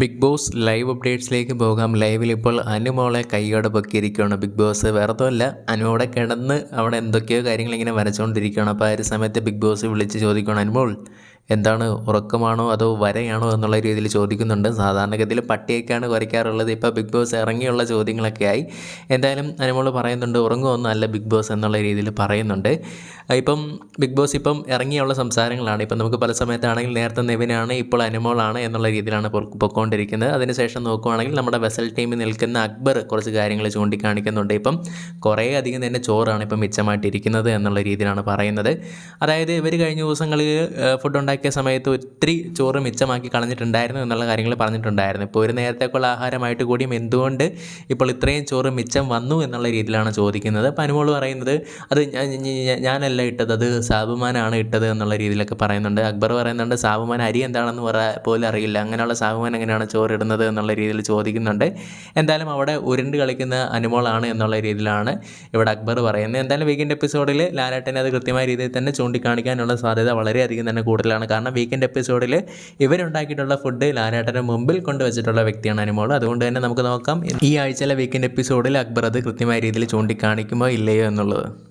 Big boss live അപ്ഡേറ്റ്സിലേക്ക് പോകാം. ലൈവിൽ ഇപ്പോൾ അനുമോളെ കൈയോടെ പൊക്കിയിരിക്കുകയാണ്. ബിഗ് ബോസ് വേറെ അനുമോടെ കിടന്ന് അവിടെ എന്തൊക്കെയോ കാര്യങ്ങൾ ഇങ്ങനെ വരച്ചുകൊണ്ടിരിക്കുകയാണ് അപ്പോൾ ആ ഒരു സമയത്ത് ബിഗ് ബോസ് വിളിച്ച് ചോദിക്കുകയാണ് അനുമോൾ എന്താണ് ഉറക്കമാണോ അതോ വരയാണോ എന്നുള്ള രീതിയിൽ ചോദിക്കുന്നുണ്ട്. സാധാരണഗതിയിൽ പട്ടിയൊക്കെയാണ് കുറയ്ക്കാറുള്ളത് ഇപ്പോൾ ബിഗ് ബോസ് ഇറങ്ങിയുള്ള ചോദ്യങ്ങളൊക്കെ ആയി. എന്തായാലും അനുമോൾ പറയുന്നുണ്ട് ഉറങ്ങുമൊന്നും അല്ല ബിഗ് ബോസ് എന്നുള്ള രീതിയിൽ പറയുന്നുണ്ട്. ഇപ്പം ബിഗ് ബോസ് ഇപ്പം ഇറങ്ങിയുള്ള സംസാരങ്ങളാണ്. ഇപ്പം നമുക്ക് പല സമയത്താണെങ്കിൽ നേരത്തെ നെവിനാണ് ഇപ്പോൾ അനുമോളാണ് എന്നുള്ള രീതിയിലാണ് പൊക്കോണ്ടിരിക്കുന്നത്. അതിനുശേഷം നോക്കുവാണെങ്കിൽ നമ്മുടെ വെസൽ ടീമിൽ നിൽക്കുന്ന അക്ബർ കുറച്ച് കാര്യങ്ങൾ ചൂണ്ടിക്കാണിക്കുന്നുണ്ട്. ഇപ്പം കുറേ അധികം തന്നെ ചോറാണ് ഇപ്പം മിച്ചമായിട്ടിരിക്കുന്നത് എന്നുള്ള രീതിയിലാണ് പറയുന്നത്. അതായത് ഇവർ കഴിഞ്ഞ ദിവസങ്ങളിൽ ഫുഡ് ഉണ്ടാക്കിയ സമയത്ത് ഒത്തിരി ചോറ് മിച്ചമാക്കി കളഞ്ഞിട്ടുണ്ടായിരുന്നു എന്നുള്ള കാര്യങ്ങൾ പറഞ്ഞിട്ടുണ്ടായിരുന്നു. ഇപ്പോൾ ഒരു നേരത്തേക്കുള്ള ആഹാരമായിട്ട് കൂടിയും എന്തുകൊണ്ട് ഇപ്പോൾ ഇത്രയും ചോറ് മിച്ചം വന്നു എന്നുള്ള രീതിയിലാണ് ചോദിക്കുന്നത്. അപ്പോൾ അനുമോൾ പറയുന്നത് അത് ഞാനല്ല ഇട്ടത് അത് സാബുമാനാണ് ഇട്ടത് എന്നുള്ള രീതിയിലൊക്കെ പറയുന്നുണ്ട്. അക്ബർ പറയുന്നുണ്ട് സാബുമാൻ അരി എന്താണെന്ന് പറ പോലും അറിയില്ല. അങ്ങനെയുള്ള സാബുമാൻ എങ്ങനെയാണ് ചോറ് ഇടുന്നത് എന്നുള്ള രീതിയിൽ ചോദിക്കുന്നുണ്ട്. എന്തായാലും അവിടെ ഉരുണ്ട് കളിക്കുന്ന അനുമോളാണ് എന്നുള്ള രീതിയിലാണ് ഇവിടെ അക്ബർ പറയുന്നത്. എന്തായാലും വീക്കെൻഡ് എപ്പിസോഡിൽ ലാലേട്ടനെ അത് കൃത്യമായ രീതിയിൽ തന്നെ ചൂണ്ടിക്കാണിക്കാനുള്ള സാധ്യത വളരെയധികം തന്നെ കൂടുതലാണ്. കാരണം വീക്കെൻഡ് എപ്പിസോഡിൽ ഇവരുണ്ടാക്കിയിട്ടുള്ള ഫുഡ് ലാലേട്ടന്റെ മുമ്പിൽ കൊണ്ടുവച്ചിട്ടുള്ള വ്യക്തിയാണ് അനുമോൾ. അതുകൊണ്ട് തന്നെ നമുക്ക് നോക്കാം ഈ ആഴ്ചയിലെ വീക്കെൻഡ് എപ്പിസോഡിൽ അക്ബർ അത് കൃത്യമായ രീതിയിൽ ചൂണ്ടിക്കാണിക്കുമോ ഇല്ലയോ എന്നുള്ളത്.